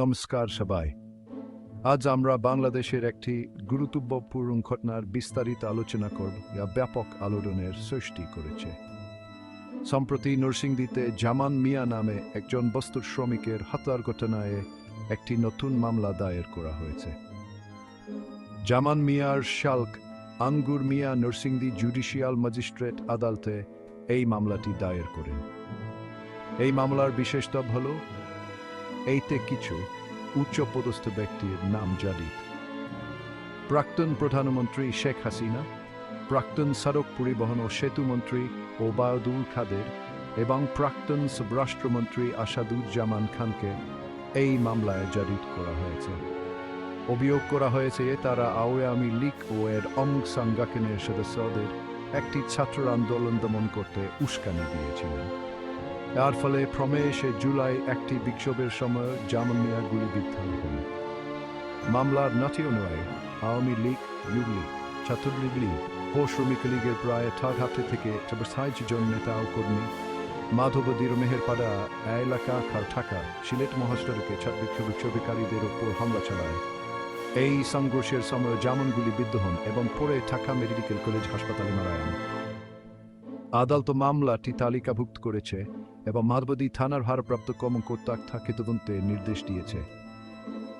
নমস্কার সবাই। আজ আমরা বাংলাদেশের একটি গুরুত্বপূর্ণ ঘটনার বিস্তারিত আলোচনা করব, যা ব্যাপক আলোড়নের সৃষ্টি করেছে। সম্প্রতি নরসিংদীতে জামান মিয়া নামে একজন বস্তুর শ্রমিকের হত্যার ঘটনায় একটি নতুন মামলা দায়ের করা হয়েছে। জামান মিয়ার শালক আঙ্গুর মিয়া নরসিংদী জুডিশিয়াল ম্যাজিস্ট্রেট আদালতে এই মামলাটি দায়ের করেন। এই মামলার বিশেষত্ব হল এইতে কিছু উচ্চপদস্থ ব্যক্তির নাম জড়িত প্রাক্তন প্রধানমন্ত্রী শেখ হাসিনা, প্রাক্তন সড়ক পরিবহন ও সেতু মন্ত্রী ওবায়দুল খাদের এবং প্রাক্তন স্বরাষ্ট্রমন্ত্রী আসাদুজ্জামান খানকে এই মামলায় জড়িত করা হয়েছে। অভিযোগ করা হয়েছে তারা আওয়ামী লীগ ও এর অঙ্গ সংগঠনের সদস্যদের একটি ছাত্র আন্দোলন দমন করতে উস্কানি দিয়েছিলেন। এর ফলে প্রমেশে জুলাই একটি বিক্ষোভের সময় জামান মিয়া গুলিবিদ্ধ হন মামলার নথি অনুযায়ী আওয়ামী লীগ ইউগ লীগ, ছাত্রলীগ লীগ ও শ্রমিক লীগের প্রায় ঠাট হাতে থেকে সাহায্য জন নেতা ও কর্মী মাধবদীর মেহেরপাড়া, এলাকা খারঠাকা সিলেট মহাসড়কে ছাত্র বিক্ষোভ বিক্ষোভকারীদের উপর হামলা চালায়। এই সংঘর্ষের সময় জামন গুলিবিদ্ধ হন এবং পরে ঢাকা মেডিকেল কলেজ হাসপাতালে মারা যান। আদালত মামলাটি তালিকাভুক্ত করেছে এবং মাধবদী থানার ভারপ্রাপ্ত কর্মকর্তা থাকে তদন্তে নির্দেশ দিয়েছে।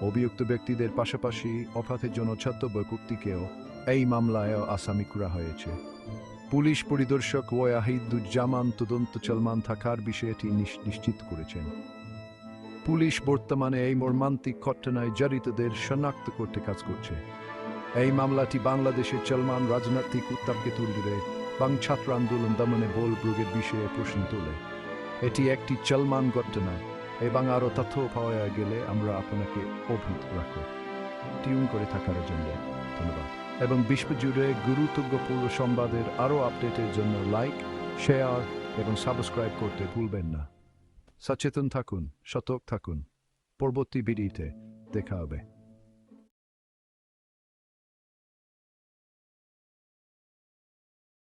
অভিযুক্ত ব্যক্তিদের পাশাপাশি অপরাধের জন্য ছত্তব্য কর্তৃকেও এই মামলায় আসামি করা হয়েছে। পুলিশ পরিদর্শক ওয়াহিদুজ্জামান তদন্ত চলমান থাকার বিষয়টি নিশ- নিশ্চিত করেছেন। পুলিশ বর্তমানে এই মর্মান্তিক ঘটনায় জড়িতদের শনাক্ত করতে কাজ করছে। এই মামলাটি বাংলাদেশের চলমান রাজনৈতিক উত্তাপকে তুলে বাং ছাত্র আন্দোলন দমনে বল প্রয়োগের বিষয়ে প্রশ্ন তোলে। এটি একটি চলমান ঘটনা। এবং আরও তথ্য পাওয়া গেলে আমরা আপনাকে অভিত রাখব। টিউন করে থাকার জন্য ধন্যবাদ। এবং বিশ্বজুড়ে গুরুত্বপূর্ণ সংবাদের আরও আপডেটের জন্য লাইক, শেয়ার এবং সাবস্ক্রাইব করতে ভুলবেন না। সচেতন থাকুন, সতর্ক থাকুন। পরবর্তী ভিডিওতে দেখা হবে।